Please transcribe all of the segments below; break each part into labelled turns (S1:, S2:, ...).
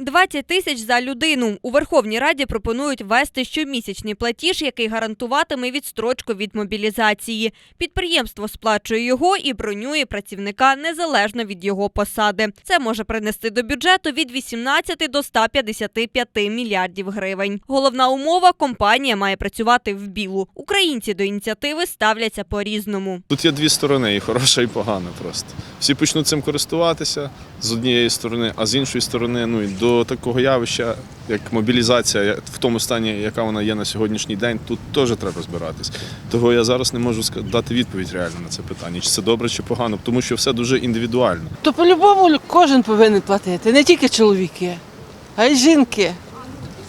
S1: 20 тисяч за людину. У Верховній Раді пропонують ввести щомісячний платіж, який гарантуватиме відстрочку від мобілізації. Підприємство сплачує його і бронює працівника незалежно від його посади. Це може принести до бюджету від 18 до 155 мільярдів гривень. Головна умова компанія має працювати в білу. Українці до ініціативи ставляться по-різному.
S2: Тут є дві сторони, і хороша, і погана просто. Всі почнуть цим користуватися з однієї сторони, а з іншої сторони, ну і до такого явища, як мобілізація, в тому стані, яка вона є на сьогоднішній день, тут теж треба розбиратись. Того я зараз не можу дати відповідь реально на це питання, чи це добре, чи погано, тому що все дуже індивідуально.
S3: То по-любому кожен повинен платити, не тільки чоловіки, а й жінки.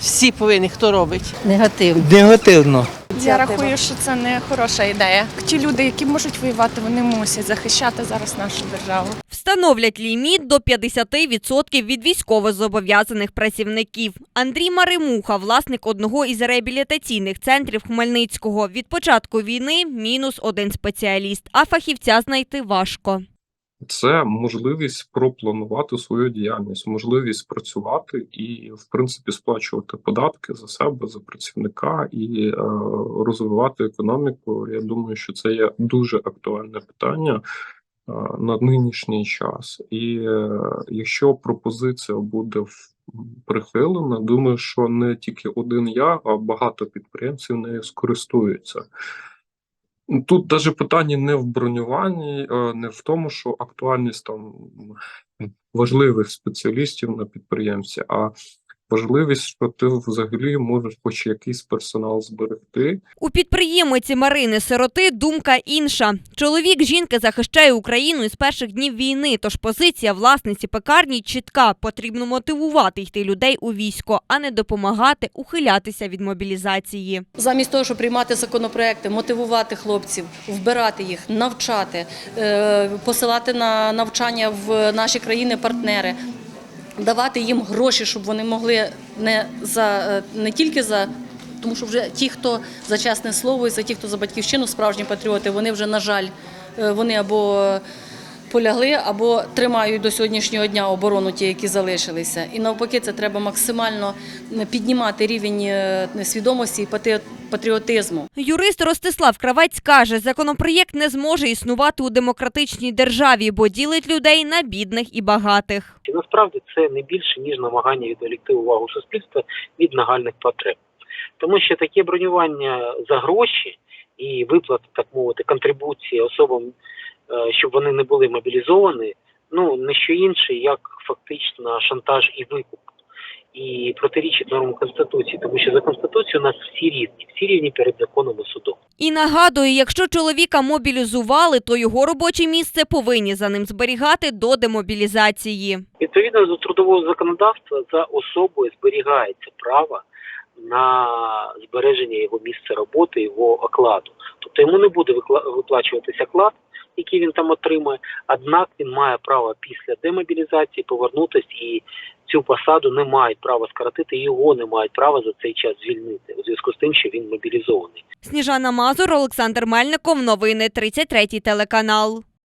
S3: Всі повинні, хто робить.
S4: Негативно.
S5: Негативно.
S6: Я рахую, що це не хороша ідея. Ті люди, які можуть воювати, вони мусять захищати зараз нашу державу.
S1: Встановлять ліміт до 50% від військовозобов'язаних працівників. Андрій Маримуха, власник одного із реабілітаційних центрів Хмельницького. Від початку війни мінус один спеціаліст, а фахівця знайти важко.
S7: Це можливість пропланувати свою діяльність, можливість працювати і, в принципі, сплачувати податки за себе, за працівника і е, розвивати економіку. Я думаю, що це є дуже актуальне питання на нинішній час. І е, якщо пропозиція буде прихилена, думаю, що не тільки один я, а багато підприємців нею скористуються. Тут навіть питання не в бронюванні, е, не в тому, що актуальність там важливих спеціалістів на підприємці, а важливість, що ти взагалі можеш хоч якийсь персонал зберегти,
S1: У підприємиці Марини Сироти думка інша. Чоловік жінки захищає Україну із перших днів війни, тож позиція власниці пекарні чітка. Потрібно мотивувати йти людей у військо, а не допомагати ухилятися від мобілізації.
S4: Замість того, щоб приймати законопроекти, мотивувати хлопців, вбирати їх, навчати, е, посилати на навчання в наші країни-партнери, давати їм гроші, щоб вони могли не за е, не тільки за. Тому що вже ті, хто за чесне слово, і за ті, хто за батьківщину, справжні патріоти, вони вже, на жаль, е, вони або полягли, або тримають до сьогоднішнього дня оборону ті, які залишилися. І навпаки, це треба максимально піднімати рівень е, свідомості і патріот- патріотизму.
S1: Юрист Ростислав Кравець каже, законопроєкт не зможе існувати у демократичній державі, бо ділить людей на бідних і багатих.
S8: І насправді це не більше ніж намагання відволікти увагу суспільства від нагальних потреб, тому що таке бронювання за гроші і виплата, так мовити, контрибуції особам, е, щоб вони не були мобілізовані, ну не що інше, як фактично шантаж і викуп. І протирічить нормам конституції, тому що за конституцією у нас всі рівні, всі рівні перед законом і судом.
S1: І нагадую, якщо чоловіка мобілізували, то його робоче місце повинні за ним зберігати до демобілізації.
S8: Відповідно до трудового законодавства за особою зберігається право на збереження його місця роботи, його окладу. Тобто йому не буде виплачуватися оклад, який він там отримає, однак він має право після демобілізації повернутися і цю посаду не мають права скоротити, його не мають права за цей час звільнити у зв'язку з тим, що він мобілізований.
S1: Сніжана Мазур, Олександр Мельников. Новини 33 телеканал.